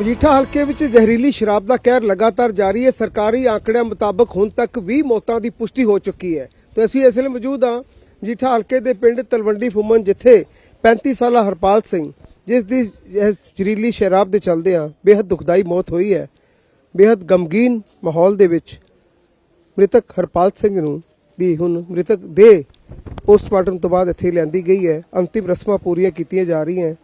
ਮਜੀਠਾ ਹਲਕੇ ਵਿੱਚ ਜ਼ਹਿਰੀਲੀ ਸ਼ਰਾਬ ਦਾ ਕਹਿਰ ਲਗਾਤਾਰ ਜਾਰੀ ਹੈ। ਸਰਕਾਰੀ ਆਂਕੜਿਆਂ ਮੁਤਾਬਕ ਹੁਣ ਤੱਕ 20 ਮੌਤਾਂ ਦੀ ਪੁਸ਼ਟੀ ਹੋ ਚੁੱਕੀ ਹੈ। ਤੇ ਅਸੀਂ ਇਸ ਲਈ ਮੌਜੂਦ ਹਾਂ ਮਜੀਠਾ ਹਲਕੇ ਦੇ ਪਿੰਡ ਤਲਵੰਡੀ ਫੁਮਨ ਜਿੱਥੇ 35 ਸਾਲਾ ਹਰਪਾਲ ਸਿੰਘ, ਜਿਸ ਦੀ ਜ਼ਹਿਰੀਲੀ ਸ਼ਰਾਬ ਦੇ ਚਲਦੇ ਆ ਬੇहद ਦੁਖਦਾਈ ਮੌਤ ਹੋਈ ਹੈ। ਬੇहद ਗਮਗੀਨ ਮਾਹੌਲ ਦੇ ਵਿੱਚ ਮ੍ਰਿਤਕ ਹਰਪਾਲ ਸਿੰਘ ਨੂੰ ਦੀ ਹੁਣ ਮ੍ਰਿਤਕ ਦੇ ਪੋਸਟਮਾਰਟਮ ਤੋਂ ਬਾਅਦ ਇੱਥੇ ਲਿਆਂਦੀ ਗਈ ਹੈ। ਅੰਤਿਮ ਰਸਮਾਂ ਪੂਰੀਆਂ ਕੀਤੀਆਂ ਜਾ ਰਹੀਆਂ।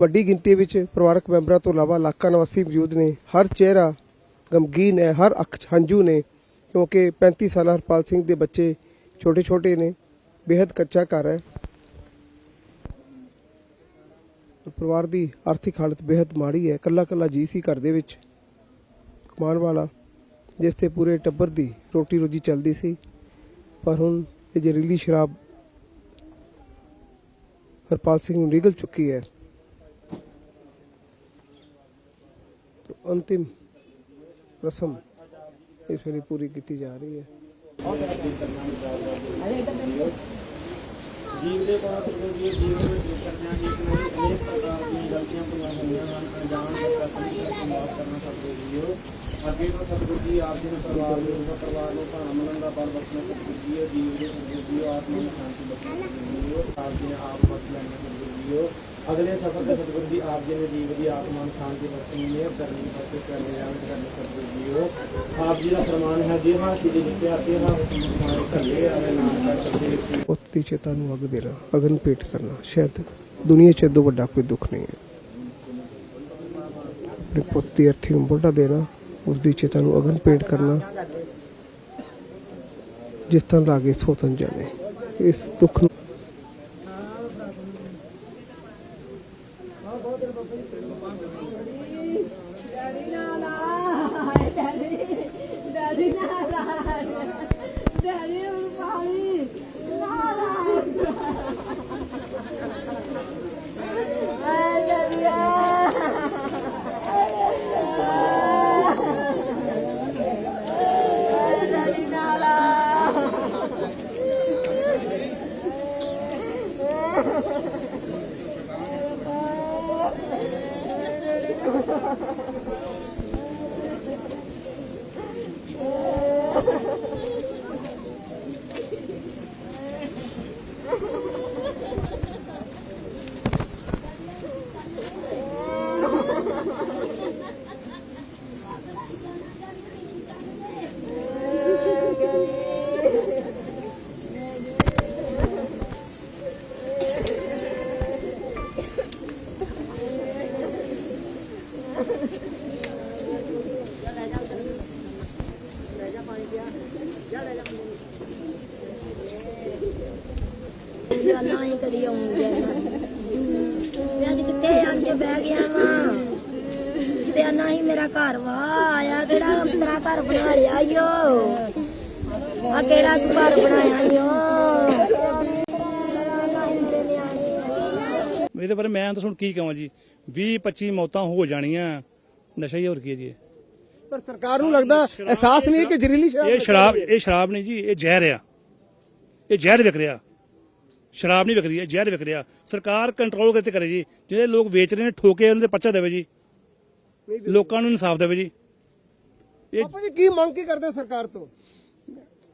ਵੱਡੀ ਗਿਣਤੀ ਵਿੱਚ ਪਰਿਵਾਰਕ ਮੈਂਬਰਾਂ ਤੋਂ ਇਲਾਵਾ ਇਲਾਕਾ ਨਿਵਾਸੀ ਮੌਜੂਦ ਨੇ। ਹਰ ਚਿਹਰਾ ਗਮਗੀਨ ਹੈ, ਹਰ ਅੱਖ 'ਚ ਹੰਝੂ ਨੇ, ਕਿਉਂਕਿ 35 ਸਾਲਾ ਹਰਪਾਲ ਸਿੰਘ ਦੇ ਬੱਚੇ ਛੋਟੇ-ਛੋਟੇ ਨੇ। ਬੇहद ਕੱਚਾ ਘਰ ਹੈ। ਪਰਿਵਾਰ ਦੀ ਆਰਥਿਕ ਹਾਲਤ ਬੇहद ਮਾੜੀ ਹੈ। ਕੱਲਾ-ਕੱਲਾ ਜੀ ਸੀ ਘਰ ਦੇ ਵਿੱਚ। ਕਮਾਉਣ ਵਾਲਾ, ਜਿਸ ਤੇ ਪੂਰੇ ਟੱਬਰ ਦੀ ਰੋਟੀ ਰੋਜੀ ਚੱਲਦੀ ਸੀ। ਪਰ ਹੁਣ ਇਹ ਜ਼ਹਿਰੀਲੀ ਸ਼ਰਾਬ ਹਰਪਾਲ ਸਿੰਘ ਨੂੰ ਨਿਗਲ ਚੁੱਕੀ ਹੈ। ਹੁੰਦੀਆਂ ਹਨ ਅਣਜਾਣ ਦੇ ਆਪਣੀ ਸਮਾਪ ਕਰਨਾ ਸਕਦੇ ਜੀਓ ਅੱਗੇ ਤੋਂ ਸਤਿਗੁਰੂ ਜੀ ਆਪ ਜੀ ਨੇ ਪਰਿਵਾਰ ਨੂੰ ਉਹਦਾ ਪਰਿਵਾਰ ਨੂੰ ਭਾਣਾ ਮੰਨਣ ਦਾ ਬਲ ਬਖਸ਼ਣਾ ਸਤਿਗੁਰੂ ਜੀ ਜੀਵ ਦੇ ਸਤਿਗੁਰੂ ਜੀ ਆਤਮਾ ਨੂੰ ਸ਼ਾਂਤੀ ਬਖਸ਼ਣਾ ਸਤਿਗੁਰੂ ਜੀ ਆਪ ਜੀ ਨੇ ਆਪ ਬਖਸ਼ ਲੈਣਾ ਸਤਿਗੁਰੂ ਅਗਲੇ ਸਫਰ ਤੇ ਸਤਿਗੁਰੂ ਜੀ ਆਪ ਜੀ ਨੇ ਜੀਵ ਦੀ ਆਤਮਾ ਨੂੰ ਸ਼ਾਂਤੀ ਬਖਸ਼ਣੀ ਹੈ ਕਰਨੀ ਬਖਸ਼ ਕਰਨੇ ਜਾਣ ਕਰਨੇ ਸਤਿਗੁਰੂ ਜੀ ਆਪ ਜੀ ਦਾ ਫਰਮਾਨ ਹੈ ਜੇ ਹਾਂ ਕਿ ਜਿੱਤਿਆ ਤੇ ਹਾਂ ਸਾਰੇ ਖੱਲੇ ਆਵੇ ਨਾਮ ਕਰ ਸਕਦੇ ਪੁੱਤ ਦੀ ਚੇਤਾ ਨੂੰ ਅਗ ਦੇਣਾ ਅਗਨ ਭੇਟ ਕਰਨਾ। ਸ਼ਾਇਦ ਦੁਨੀਆ 'ਚ ਇਦੋਂ ਵੱਡਾ ਕੋਈ ਦੁੱਖ ਨਹੀਂ ਹੈ। ਆਪਣੇ ਪੁੱਤ ਦੀ ਅਰਥੀ ਨੂੰ ਮੋਢਾ ਦੇਣਾ ਉਸ ਦੀ ਚੇਤਾ ਨੂੰ ਅਗਨ ਭੇਟ ਕਰਨਾ। ਜਿਸ ਤਰ੍ਹਾਂ ਲਾਗੇ ਸੋਤਨ ਜਾਵੇ ਇਸ ਦੁੱਖ ਨੂੰ ਗੱਲਾਂ ਹੀ ਕਰੀ ਆਉਂਦੇ। ਮੈਂ ਅੱਜ ਕਿੱਥੇ ਆਣ ਕੇ ਬਹਿ ਗਿਆ ਵਾਂ? ਤੇ ਨਾ ਹੀ ਮੇਰਾ ਘਰ ਵਾ ਆਇਆ ਕਿਹੜਾ? ਤੇਰਾ ਘਰ ਬਣਾ ਲਿਆ ਈਓ ਆ ਕਿਹੜਾ ਤੂੰ ਘਰ ਬਣਾਇਆ ਈਓ ਇਹਦੇ ਬਾਰੇ ਮੈਂ ਤਾਂ ਹੁਣ ਕੀ ਕਹਾਂ ਜੀ 20 25 ਮੌਤਾਂ ਹੋ ਜਾਣੀਆਂ। ਨਸ਼ਾ ਹੀ ਹੋਰ ਕੀ ਹੈ ਜੀ? ਪਰ ਸਰਕਾਰ ਨੂੰ ਲੱਗਦਾ ਅਹਿਸਾਸ ਨਹੀਂ ਹੈ ਕਿ ਜ਼ਹਿਰੀਲੀ ਸ਼ਰਾਬ ਇਹ ਸ਼ਰਾਬ ਇਹ ਸ਼ਰਾਬ ਨਹੀਂ ਜੀ ਇਹ ਜ਼ਹਿਰ ਆ। ਇਹ ਜ਼ਹਿਰ ਵਿਕ ਰਿਹਾ। ਸ਼ਰਾਬ ਨਹੀਂ ਵਿਕ ਰਹੀ ਹੈ ਜ਼ਹਿਰ ਵਿਕ ਰਿਹਾ। ਸਰਕਾਰ ਕੰਟਰੋਲ ਕਿਤੇ ਕਰੇ ਜੀ? ਜਿਹੜੇ ਲੋਕ ਵੇਚ ਰਹੇ ਨੇ ਠੋਕੇ ਉਹਨਾਂ ਦੇ ਪਰਚਾ ਦੇਵੇ ਜੀ। ਲੋਕਾਂ ਨੂੰ ਇਨਸਾਫ ਦੇਵੇ ਜੀ। ਆਪਾਂ ਜੀ ਕੀ ਮੰਗ ਕੀ ਕਰਦੇ ਸਰਕਾਰ ਤੋਂ?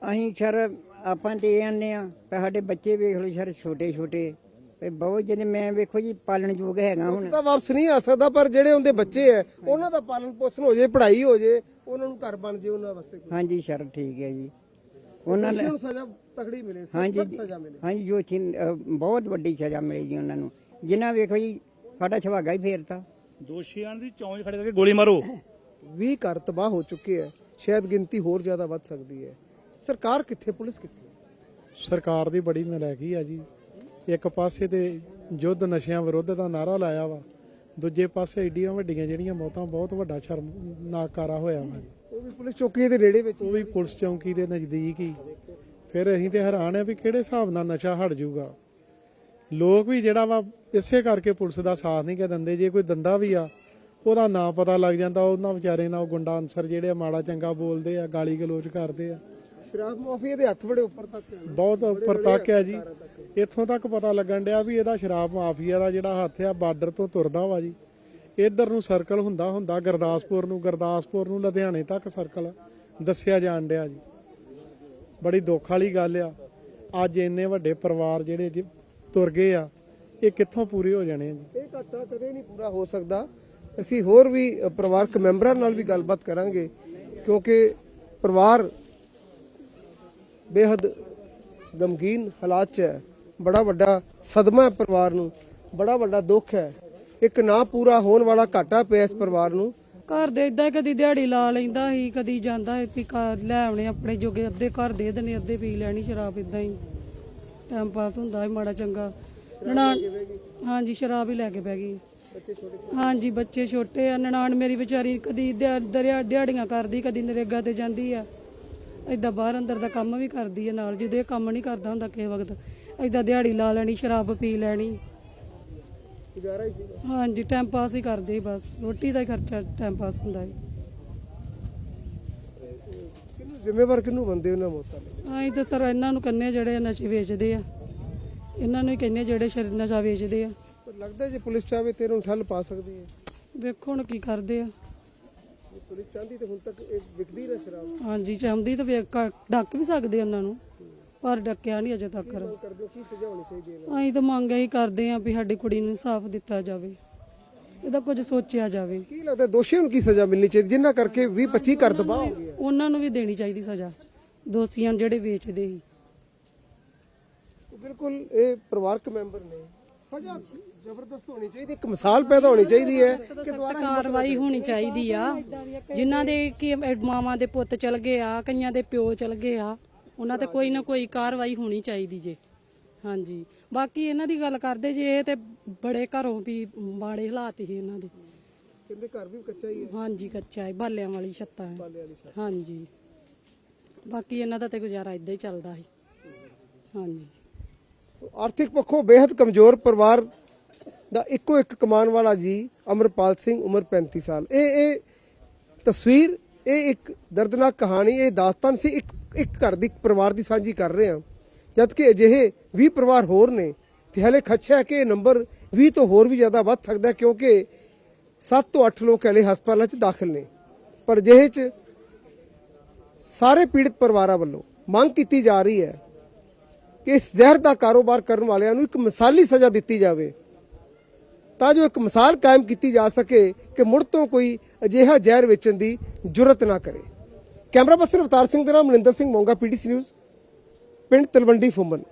ਅਸੀਂ ਸਰ ਆਪਾਂ ਤੇ ਇਹ ਆਨੇ ਆ ਤੇ ਸਾਡੇ ਬੱਚੇ ਵੇਖ ਲਓ ਸਰ ਛੋਟੇ ਛੋਟੇ ਤੇ ਬਹੁਤ ਜਿਹਨੇ ਮੈਂ ਵੇਖੋ ਜੀ ਪਾਲਣ ਯੋਗ ਹੈਗਾ ਹੁਣ। ਤਾਂ ਵਾਪਸ ਨਹੀਂ ਆ ਸਕਦਾ ਪਰ ਜਿਹੜੇ ਉਹਦੇ ਬੱਚੇ ਐ ਉਹਨਾਂ ਦਾ ਪਾਲਣ ਪੋਸ਼ਣ ਹੋ ਜੇ ਪੜ੍ਹਾਈ ਹੋ ਜੇ ਉਹਨਾਂ ਨੂੰ ਘਰ ਬਣ ਜੇ ਉਹਨਾਂ ਵਾਸਤੇ ਹਾਂਜੀ ਸਰ ਠੀਕ ਹੈ ਜੀ। ਉਹਨਾਂ ਨੇ ਸਜ਼ਾ ਤਕੜੀ ਮਿਲੇ ਹਾਂਜੀ ਸਜ਼ਾ ਮਿਲੇ। ਹਾਂਜੀ ਜੋ ਚਿੰਨ- ਅਹ ਬਹੁਤ ਵੱਡੀ ਸਜ਼ਾ ਮਿਲੀ ਜੀ ਉਹਨਾਂ ਨੂੰ। ਜਿਨ੍ਹਾਂ ਵੇਖੋ ਜੀ ਸਾਡਾ ਛਵਾਗਾ ਹੀ ਫੇਰਤਾ। ਦੋਸ਼ੀਆਂ ਦੀ ਚੌਂਚ ਖੜੇ ਕਰਕੇ ਗੋਲੀ ਮਾਰੋ। 20 ਘਰ ਤਬਾਹ ਹੋ ਚੁੱਕੇ ਐ ਸ਼ਾਇਦ ਗਿਣਤੀ ਹੋਰ ਜ਼ਿਆਦਾ ਵੱਧ ਸਕਦੀ ਹੈ। ਸਰਕਾਰ ਕਿੱਥੇ ਪੁਲਿਸ ਕਿੱਥੇ? ਸਰਕਾਰ ਦੀ ਬੜੀ ਨਲਾਇਕੀ ਆ ਜੀ। ਇੱਕ ਪਾਸੇ ਤੇ ਯੁੱਧ ਨਸ਼ਿਆਂ ਵਿਰੁੱਧ ਦਾ ਨਾਰਾ ਲਾਇਆ ਵਾ। ਦੂਜੇ ਪਾਸੇ ਏਡੀਆਂ ਵੱਡੀਆਂ ਜਿਹੜੀਆਂ ਮੌਤਾਂ ਬਹੁਤ ਵੱਡਾ ਸ਼ਰਮਨਾਕ ਕਾਰਾ ਹੋਇਆ ਵਾ। ਉਹ ਵੀ ਪੁਲਿਸ ਚੌਕੀ ਦੇ ਨੇੜੇ ਵਿੱਚ ਉਹ ਵੀ ਪੁਲਿਸ ਚੌਂਕੀ ਦੇ ਨਜ਼ਦੀਕ ਹੀ। ਫਿਰ ਅਸੀਂ ਤੇ ਹੈਰਾਨ ਆ ਵੀ ਕਿਹੜੇ ਹਿਸਾਬ ਨਾਲ ਨਸ਼ਾ ਹਟ ਜਾਊਗਾ। ਲੋਕ ਵੀ ਜਿਹੜਾ ਵਾ ਇਸੇ ਕਰਕੇ ਪੁਲਿਸ ਦਾ ਸਾਥ ਨਹੀਂ ਕਿ ਦਿੰਦੇ। ਜੇ ਕੋਈ ਦੰਦਾ ਵੀ ਆ ਉਹਦਾ ਨਾਂ ਪਤਾ ਲੱਗ ਜਾਂਦਾ। ਉਹਨਾਂ ਵਿਚਾਰੇ ਨਾਲ ਉਹ ਗੁੰਡਾ ਅਨਸਰ ਜਿਹੜੇ ਆ ਮਾੜਾ ਚੰਗਾ ਬੋਲਦੇ ਆ ਗਾਲੀ ਗਲੋਚ ਕਰਦੇ ਆ। ਸ਼ਰਾਬ ਮਾਫੀਆ ਦੇ ਹੱਥ ਬੜੇ ਉੱਪਰ ਤੱਕ ਬਹੁਤ ਉੱਪਰ ਤੱਕ ਹੈ ਜੀ। ਇੱਥੋਂ ਤੱਕ ਪਤਾ ਲੱਗਣ ਡਿਆ ਵੀ ਇਹਦਾ ਸ਼ਰਾਬ ਮਾਫੀਆ ਦਾ ਜਿਹੜਾ ਹੱਥ ਆ ਬਾਰਡਰ ਤੋਂ ਤੁਰਦਾ ਵਾ ਜੀ। ਇੱਧਰ ਨੂੰ ਸਰਕਲ ਹੁੰਦਾ ਹੁੰਦਾ ਗੁਰਦਾਸਪੁਰ ਨੂੰ ਗੁਰਦਾਸਪੁਰ ਨੂੰ ਲੁਧਿਆਣੇ ਤੱਕ ਸਰਕਲ ਦੱਸਿਆ ਜਾਣ ਡਿਆ ਜੀ। ਬੜੀ ਦੁੱਖ ਵਾਲੀ ਗੱਲ ਆ। ਅੱਜ ਇੰਨੇ ਵੱਡੇ ਪਰਿਵਾਰ ਜਿਹੜੇ ਜੀ ਤੁਰ ਗਏ ਆ, ਇਹ ਕਿੱਥੋਂ ਪੂਰੇ ਹੋ ਜਾਣੇ ਆ ਜੀ? ਇਹ ਘਾਟਾ ਕਦੇ ਨਹੀਂ ਪੂਰਾ ਹੋ ਸਕਦਾ। ਅਸੀਂ ਹੋਰ ਵੀ ਪਰਿਵਾਰਕ ਮੈਂਬਰਾਂ ਨਾਲ ਵੀ ਗੱਲਬਾਤ ਕਰਾਂਗੇ, ਕਿਉਂਕਿ ਪਰਿਵਾਰ ਬੇਹੱਦ ਗਮਗੀਨ ਹਾਲਾਤ 'ਚ ਹੈ। ਬੜਾ ਵੱਡਾ ਸਦਮਾ ਹੈ ਪਰਿਵਾਰ ਨੂੰ, ਬੜਾ ਵੱਡਾ ਦੁੱਖ ਹੈ। ਇੱਕ ਨਾ ਪੂਰਾ ਹੋਣ ਵਾਲਾ ਘਾਟਾ ਪਿਆ ਇਸ ਪਰਿਵਾਰ ਨੂੰ। ਘਰ ਦੇ ਇਦਾਂ ਕਦੀ ਦਿਹਾੜੀ ਲਾ ਲੈਂਦਾ ਸੀ ਕਦੀ ਜਾਂਦਾ ਸੀ ਘਰ ਲੈ ਆਉਣੇ ਆਪਣੇ ਜੋਗੇ ਅੱਧੇ ਘਰ ਦੇ ਦੇਣੇ ਅੱਧੇ ਪੀ ਲੈਣੀ ਸ਼ਰਾਬ ਇਦਾਂ ਹੀ। ਟਾਈਮ ਪਾਸ ਹੁੰਦਾ ਸੀ ਮਾੜਾ ਚੰਗਾ। ਨਨਾਣ ਹਾਂਜੀ ਸ਼ਰਾਬ ਹੀ ਲੈ ਕੇ ਬਹਿ ਗਈ। ਹਾਂਜੀ ਬੱਚੇ ਛੋਟੇ ਆ ਨਨਾਣ ਮੇਰੀ ਵਿਚਾਰੀ ਕਦੀ ਦਿਹਾ- ਦਰਿਆ- ਦਿਹਾੜੀਆਂ ਕਰਦੀ ਕਦੀ ਨਰੇਗਾ ਤੇ ਜਾਂਦੀ ਆ। ਏਦਾਂ ਬਾਹਰ ਅੰਦਰ ਦਾ ਕੰਮ ਵੀ ਕਰਦੀ ਆ ਨਾਲ ਜਦੋਂ ਇਹ ਕੰਮ ਨਹੀਂ ਕਰਦਾ ਹੁੰਦਾ ਕਿਸੇ ਵਕਤ ਏਦਾਂ ਦਿਹਾੜੀ ਲਾ ਲੈਣੀ ਸ਼ਰਾਬ ਪੀ ਲੈਣੀ। ਗੁਜ਼ਾਰਾ ਹੀ ਸੀਗਾ? ਹਾਂਜੀ ਟਾਈਮ ਪਾਸ ਹੀ ਕਰਦੇ ਸੀ ਬਸ। ਰੋਟੀ ਦਾ ਹੀ ਖਰਚਾ ਟਾਈਮ ਪਾਸ ਹੁੰਦਾ ਹੈ ਕਿਹਨੂੰ ਜ਼ਿੰਮੇਵਾਰ ਕਿਹਨੂੰ ਬੰਦੇ ਉਹਨਾਂ ਮੌਤਾਂ ਲਈ? ਤਾਂ ਸਰ ਇਹਨਾਂ ਨੂੰ ਕੰਨੇ ਜਿਹੜੇ ਨਸ਼ੇ ਵੇਚਦੇ ਆ। ਇਹਨਾਂ ਨੂੰ ਹੀ ਕਹਿੰਦੇ ਜਿਹੜੇ ਸ਼ਰ ਨਸ਼ਾ ਵੇਚਦੇ ਆ। ਪਰ ਲੱਗਦਾ ਜੇ ਪੁਲਿਸ ਚਾਹੇ ਤੇ ਇਹਨੂੰ ਠੱਲ ਪਾ ਸਕਦੀ ਹੈ। ਵੇਖੋ ਹੁਣ ਕੀ ਕਰਦੇ ਆ। ਜੇ ਪੁਲਿਸ ਚਾਹੁੰਦੀ ਤੇ ਹੁਣ ਤੱਕ ਇਹ ਵਿਕਦੀ ਨਾ ਸ਼ਰਾਬ। ਹਾਂਜੀ ਚਾਹੁੰਦੀ ਤਾਂ ਵੇਖ ਕ- ਡੱਕ ਵੀ ਸਕਦੇ ਉਹਨਾਂ ਨੂੰ। ਪਰ ਡੱਕਿਆ ਨਹੀਂ ਅਜੇ ਤੱਕ। ਕਰਦੇ ਹੋ? ਕੀ ਸਜ਼ਾ ਹੋਣੀ ਚਾਹੀਦੀ ਹੈ ਅਸੀਂ ਤਾਂ ਮੰਗ ਇਹੀ ਕਰਦੇ ਆ ਵੀ ਸਾਡੀ ਕੁੜੀ ਨੂੰ ਇਨਸਾਫ ਦਿੱਤਾ ਜਾਵੇ। ਇਹਦਾ ਕੁਝ ਸੋਚਿਆ ਜਾਵੇ। ਕੀ ਲੱਗਦਾ ਦੋਸ਼ੀਆਂ ਨੂੰ ਕੀ ਸਜ਼ਾ ਮਿਲਣੀ ਚਾਹੀਦੀ ਜਿਨ੍ਹਾਂ ਕਰਕੇ 20 25 ਕਰ ਦਬਾਅ ਹੋ ਗਿਆ ਉਹਨਾਂ ਨੂੰ ਵੀ ਦੇਣੀ ਚਾਹੀਦੀ ਸਜ਼ਾ ਦੋਸ਼ੀਆਂ ਨੂੰ ਜਿਹੜੇ ਵੇਚਦੇ ਸੀ। ਬਿਲਕੁਲ ਇਹ ਪਰਿਵਾਰਕ ਮੈਂਬਰ ਨੇ। ਸਜ਼ਾ ਜ਼ਬਰਦਸਤ ਹੋਣੀ ਚਾਹੀਦੀ ਇੱਕ ਮਿਸਾਲ ਪੈਦਾ ਹੋਣੀ ਚਾਹੀਦੀ ਹੈ ਕਿ ਦੁਬਾਰਾ ਕਾਰਵਾਈ ਹੋਣੀ ਚਾਹੀਦੀ ਆ। ਜਿਨ੍ਹਾਂ ਦੇ ਕਿ ਮਾਵਾਂ ਦੇ ਪੁੱਤ ਚਲ ਗਏ ਆ ਕਈਆਂ ਦੇ ਪਿਓ ਚਲ ਗਏ ਆ। ਉਹਨਾਂ ਤੇ ਕੋਈ ਨਾ ਕੋਈ ਕਾਰਵਾਈ ਹੋਣੀ ਚਾਹੀਦੀ ਜੇ। ਹਾਂਜੀ। ਬਾਕੀ ਇਹਨਾਂ ਦੀ ਗੱਲ ਕਰਦੇ ਜੇ ਇਹ ਤੇ ਬੜੇ ਘਰੋਂ ਵੀ ਮਾੜੇ ਹਾਲਾਤ ਹੀ ਇਹਨਾਂ ਦੇ। ਕਹਿੰਦੇ ਘਰ ਵੀ ਕੱਚਾ ਹੀ ਹੈ। ਹਾਂਜੀ ਕੱਚਾ ਹੈ। ਬਾਲਿਆਂ ਵਾਲੀ ਛੱਤਾਂ ਹੈ। ਹਾਂਜੀ। ਬਾਕੀ ਇਹਨਾਂ ਦਾ ਤੇ ਗੁਜ਼ਾਰਾ ਇਦਾਂ ਹੀ ਚੱਲਦਾ ਹੈ ਹਾਂਜੀ। ਆਰਥਿਕ ਪੱਖੋਂ ਬੇहद ਕਮਜ਼ੋਰ ਪਰਿਵਾਰ ਦਾ ਇੱਕੋ ਇੱਕ ਕਮਾਉਣ ਵਾਲਾ ਜੀ ਅਮਰਪਾਲ ਸਿੰਘ ਉਮਰ 35 ਸਾਲ। ਇਹ ਇਹ ਤਸਵੀਰ ਇਹ ਇੱਕ ਦਰਦਨਾਕ ਕਹਾਣੀ ਇਹ ਦਾਸਤਾਨ ਸੀ। ਇੱਕ ਇੱਕ ਘਰ ਦੀ ਪਰਿਵਾਰ ਦੀ ਸਾਂਝੀ ਕਰ ਰਹੇ ਹਾਂ। ਜਦ ਕਿ ਅਜਿਹੇ 20 ਪਰਿਵਾਰ ਹੋਰ ਨੇ, ਤੇ ਹਲੇ ਖਦਸ਼ਾ ਹੈ ਕਿ ਇਹ ਨੰਬਰ 20 ਤੋਂ ਹੋਰ ਵੀ ਜ਼ਿਆਦਾ ਵੱਧ ਸਕਦਾ ਕਿਉਂਕਿ 7 ਤੋਂ 8 ਲੋਕ ਹਲੇ ਹਸਪਤਾਲਾਂ 'ਚ ਦਾਖਲ ਨੇ। ਪਰ ਅਜਿਹੇ 'ਚ ਸਾਰੇ ਪੀੜਤ ਪਰਿਵਾਰਾਂ ਵੱਲੋਂ ਮੰਗ ਕੀਤੀ ਜਾ ਰਹੀ ਹੈ ਕਿ ਇਸ ਜ਼ਹਿਰ ਦਾ ਕਾਰੋਬਾਰ ਕਰਨ ਵਾਲਿਆਂ ਨੂੰ ਇੱਕ ਮਿਸਾਲੀ ਸਜ਼ਾ ਦਿੱਤੀ ਜਾਵੇ, ਤਾਂ ਜੋ ਇੱਕ ਮਿਸਾਲ ਕਾਇਮ ਕੀਤੀ ਜਾ ਸਕੇ ਕਿ ਮੁੜ ਤੋਂ ਕੋਈ ਅਜਿਹਾ ਜ਼ਹਿਰ ਵੇਚਣ ਦੀ ਜੁਰਤ ਨਾ ਕਰੇ। ਕੈਮਰਾ ਪਰਸਨ ਅਵਤਾਰ ਸਿੰਘ ਦੇ ਨਾਲ ਮਨਿੰਦਰ ਸਿੰਘ ਮੋਂਗਾ ਪੀਡੀਸੀ ਨਿਊਜ਼ ਪਿੰਡ ਤਲਵੰਡੀ ਫੁੰਮਨ